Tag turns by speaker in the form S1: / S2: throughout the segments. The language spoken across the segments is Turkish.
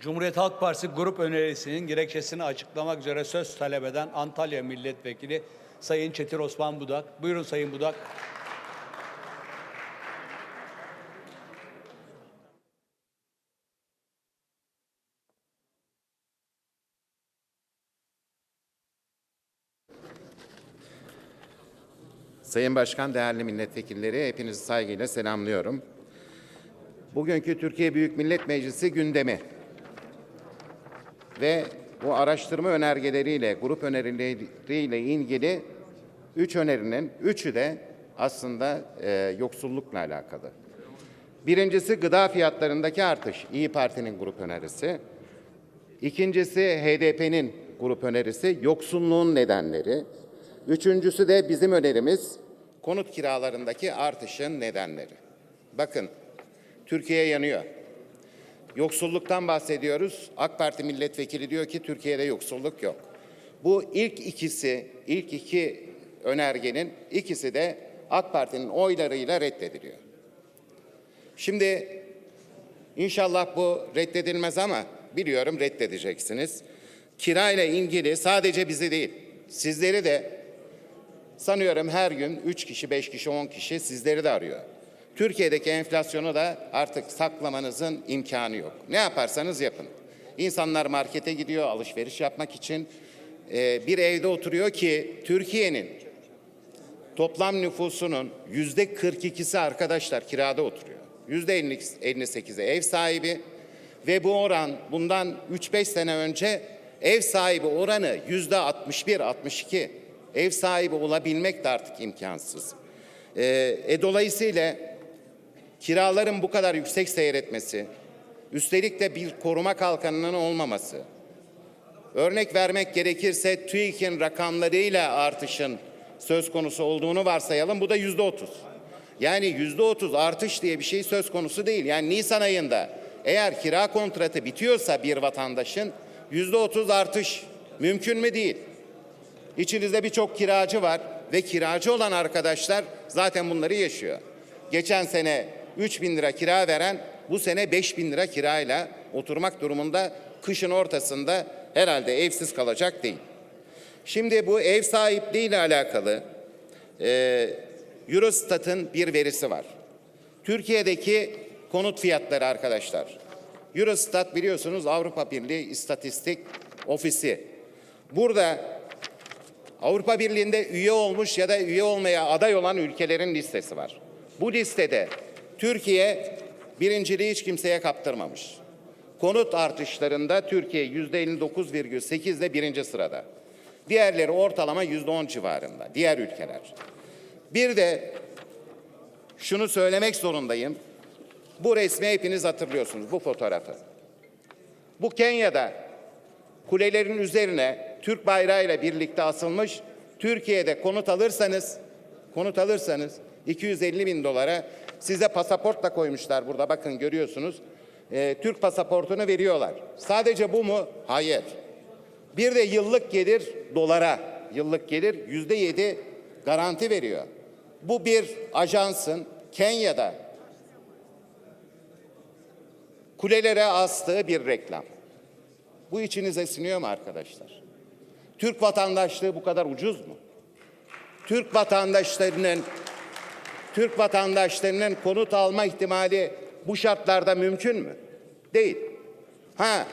S1: Cumhuriyet Halk Partisi grup önerisinin gerekçesini açıklamak üzere söz talep eden Antalya Milletvekili Sayın Çetin Osman Budak. Buyurun Sayın Budak.
S2: Sayın Başkan, değerli milletvekilleri, hepinizi saygıyla selamlıyorum. Bugünkü Türkiye Büyük Millet Meclisi gündemi ve bu araştırma önergeleriyle, grup önerileriyle ilgili üç önerinin üçü de aslında e, yoksullukla alakalı. Birincisi gıda fiyatlarındaki artış, İyi Parti'nin grup önerisi. İkincisi HDP'nin grup önerisi yoksulluğun nedenleri. Üçüncüsü de bizim önerimiz konut kiralarındaki artışın nedenleri. Bakın Türkiye yanıyor. Yoksulluktan bahsediyoruz. AK Parti milletvekili diyor ki Türkiye'de yoksulluk yok. Bu ilk ikisi, ilk iki önergenin ikisi de AK Parti'nin oylarıyla reddediliyor. Şimdi İnşallah bu reddedilmez ama biliyorum reddedeceksiniz. Kira ile ilgili sadece bizi değil, sizleri de sanıyorum her gün 3 kişi, 5 kişi, 10 kişi sizleri de arıyor. Türkiye'deki enflasyonu da artık saklamanızın imkanı yok. Ne yaparsanız yapın. İnsanlar markete gidiyor alışveriş yapmak için. Ee, bir evde oturuyor ki Türkiye'nin toplam nüfusunun yüzde 42'si arkadaşlar kirada oturuyor. Yüzde 58'i ev sahibi ve bu oran bundan 3-5 sene önce ev sahibi oranı yüzde 61-62. Ev sahibi olabilmek de artık imkansız. Ee, e, dolayısıyla kiraların bu kadar yüksek seyretmesi, üstelik de bir koruma kalkanının olmaması, Örnek vermek gerekirse TÜİK'in rakamlarıyla artışın söz konusu olduğunu varsayalım. Bu da yüzde otuz. Yani yüzde otuz artış diye bir şey söz konusu değil. Yani Nisan ayında eğer kira kontratı bitiyorsa bir vatandaşın yüzde otuz artış mümkün mü değil? İçinizde birçok kiracı var ve kiracı olan arkadaşlar zaten bunları yaşıyor. Geçen sene 3 bin lira kira veren bu sene 5 bin lira kirayla oturmak durumunda kışın ortasında herhalde evsiz kalacak değil. Şimdi bu ev sahipliği ile alakalı e, Eurostat'ın bir verisi var. Türkiye'deki konut fiyatları arkadaşlar. Eurostat biliyorsunuz Avrupa Birliği İstatistik Ofisi. Burada Avrupa Birliği'nde üye olmuş ya da üye olmaya aday olan ülkelerin listesi var. Bu listede Türkiye birinciliği hiç kimseye kaptırmamış. Konut artışlarında Türkiye yüzde 59,8 ile birinci sırada. Diğerleri ortalama yüzde 10 civarında. Diğer ülkeler. Bir de şunu söylemek zorundayım. Bu resmi hepiniz hatırlıyorsunuz bu fotoğrafı. Bu Kenya'da kulelerin üzerine Türk bayrağıyla birlikte asılmış. Türkiye'de konut alırsanız, konut alırsanız 250 bin dolara size pasaport da koymuşlar burada bakın görüyorsunuz. Ee, Türk pasaportunu veriyorlar. Sadece bu mu? Hayır. Bir de yıllık gelir dolara, yıllık gelir yüzde yedi garanti veriyor. Bu bir ajansın Kenya'da kulelere astığı bir reklam. Bu içinize siniyor mu arkadaşlar? Türk vatandaşlığı bu kadar ucuz mu? Türk vatandaşlarının Türk vatandaşlarının konut alma ihtimali bu şartlarda mümkün mü? Değil. Ha,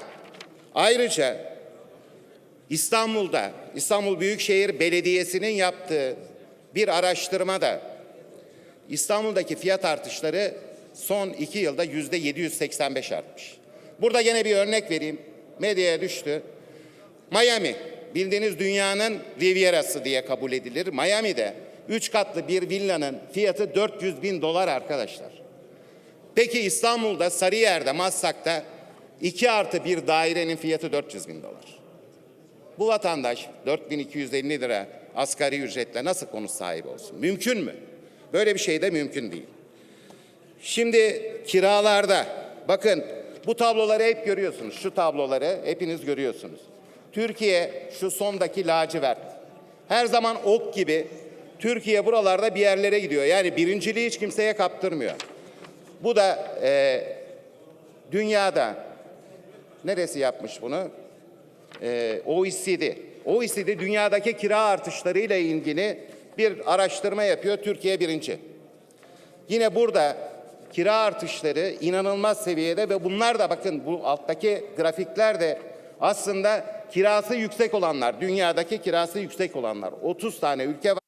S2: ayrıca İstanbul'da İstanbul Büyükşehir Belediyesi'nin yaptığı bir araştırmada İstanbul'daki fiyat artışları son iki yılda yüzde 785 artmış. Burada gene bir örnek vereyim. Medyaya düştü. Miami bildiğiniz dünyanın Riviera'sı diye kabul edilir. Miami'de üç katlı bir villanın fiyatı 400 bin dolar arkadaşlar. Peki İstanbul'da Sarıyer'de Maslak'ta 2 artı bir dairenin fiyatı 400 bin dolar. Bu vatandaş 4250 lira asgari ücretle nasıl konut sahibi olsun? Mümkün mü? Böyle bir şey de mümkün değil. Şimdi kiralarda bakın bu tabloları hep görüyorsunuz. Şu tabloları hepiniz görüyorsunuz. Türkiye şu sondaki lacivert. Her zaman ok gibi Türkiye buralarda bir yerlere gidiyor. Yani birinciliği hiç kimseye kaptırmıyor. Bu da e, dünyada Neresi yapmış bunu? Ee, OECD. OECD dünyadaki kira artışlarıyla ilgili bir araştırma yapıyor. Türkiye birinci. Yine burada kira artışları inanılmaz seviyede ve bunlar da bakın bu alttaki grafikler de aslında kirası yüksek olanlar, dünyadaki kirası yüksek olanlar. 30 tane ülke var.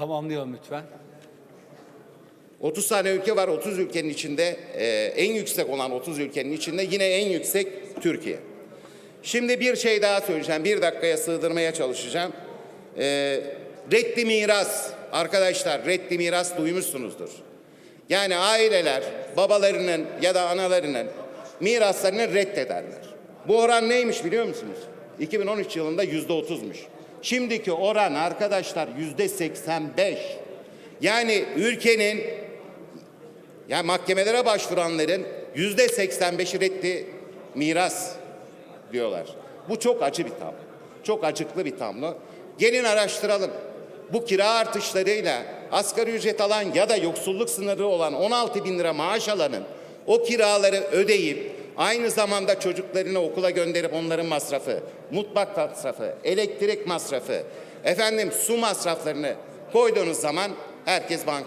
S1: Tamamlayalım lütfen.
S2: 30 tane ülke var. 30 ülkenin içinde e, en yüksek olan 30 ülkenin içinde yine en yüksek Türkiye. Şimdi bir şey daha söyleyeceğim. Bir dakikaya sığdırmaya çalışacağım. E, reddi miras. Arkadaşlar reddi miras duymuşsunuzdur. Yani aileler babalarının ya da analarının miraslarını reddederler. Bu oran neymiş biliyor musunuz? 2013 yılında yüzde otuzmuş. Şimdiki oran arkadaşlar yüzde 85. Yani ülkenin yani mahkemelere başvuranların yüzde 85'i reddi miras diyorlar. Bu çok acı bir tablo. Çok acıklı bir tablo. Gelin araştıralım. Bu kira artışlarıyla asgari ücret alan ya da yoksulluk sınırı olan 16 bin lira maaş alanın o kiraları ödeyip aynı zamanda çocuklarını okula gönderip onların masrafı, mutfak masrafı, elektrik masrafı, efendim su masraflarını koyduğunuz zaman herkes bank